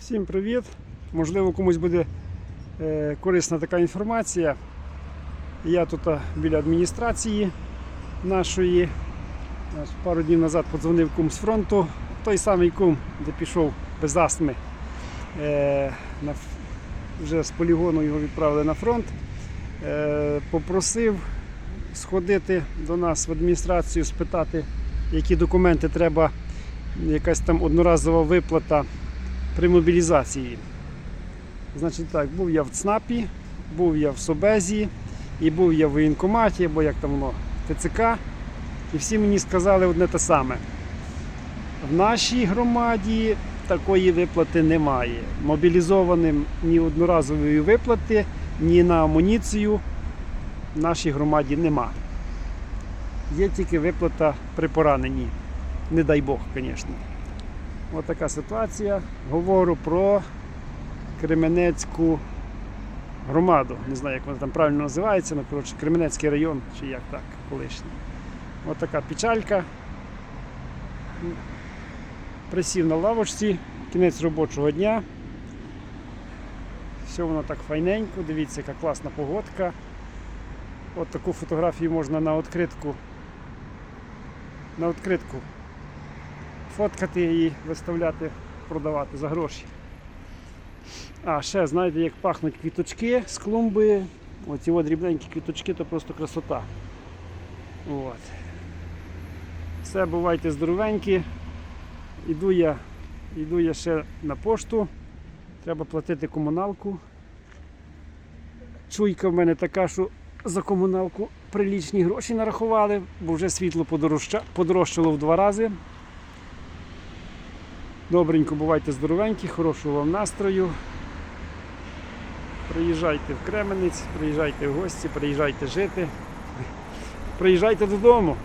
Всім привіт! Можливо, комусь буде е, корисна така інформація. Я тут біля адміністрації нашої. Пару днів назад подзвонив кум з фронту. Той самий кум, де пішов без астми. Е, вже з полігону його відправили на фронт. Е, попросив сходити до нас в адміністрацію, спитати, які документи треба, якась там одноразова виплата при мобілізації. Значить так, був я в ЦНАПі, був я в Собезі і був я в воєнкоматі, або як там воно, ТЦК. І всі мені сказали одне те саме. В нашій громаді такої виплати немає. Мобілізованим ні одноразової виплати, ні на амуніцію в нашій громаді нема. Є тільки виплата при пораненні. Не дай Бог, звісно. Ось така ситуація. Говорю про Кременецьку громаду. Не знаю, як вона там правильно називається, але коротше, Кременецький район, чи як так, колишній. Ось така печалька. Присів на лавочці, кінець робочого дня. Все воно так файненько, дивіться, яка класна погодка. От таку фотографію можна на відкритку. На відкритку фоткати і виставляти, продавати за гроші. А, ще знаєте, як пахнуть квіточки з клумби. Оці от дрібненькі квіточки то просто красота. От. Все, бувайте здоровенькі. Іду я, іду я ще на пошту. Треба платити комуналку. Чуйка в мене така, що за комуналку прилічні гроші нарахували, бо вже світло подорожчало в два рази. Добренько, бувайте здоровенькі, хорошого вам настрою. Приїжджайте в Кременець, приїжджайте в гості, приїжджайте жити. Приїжджайте додому.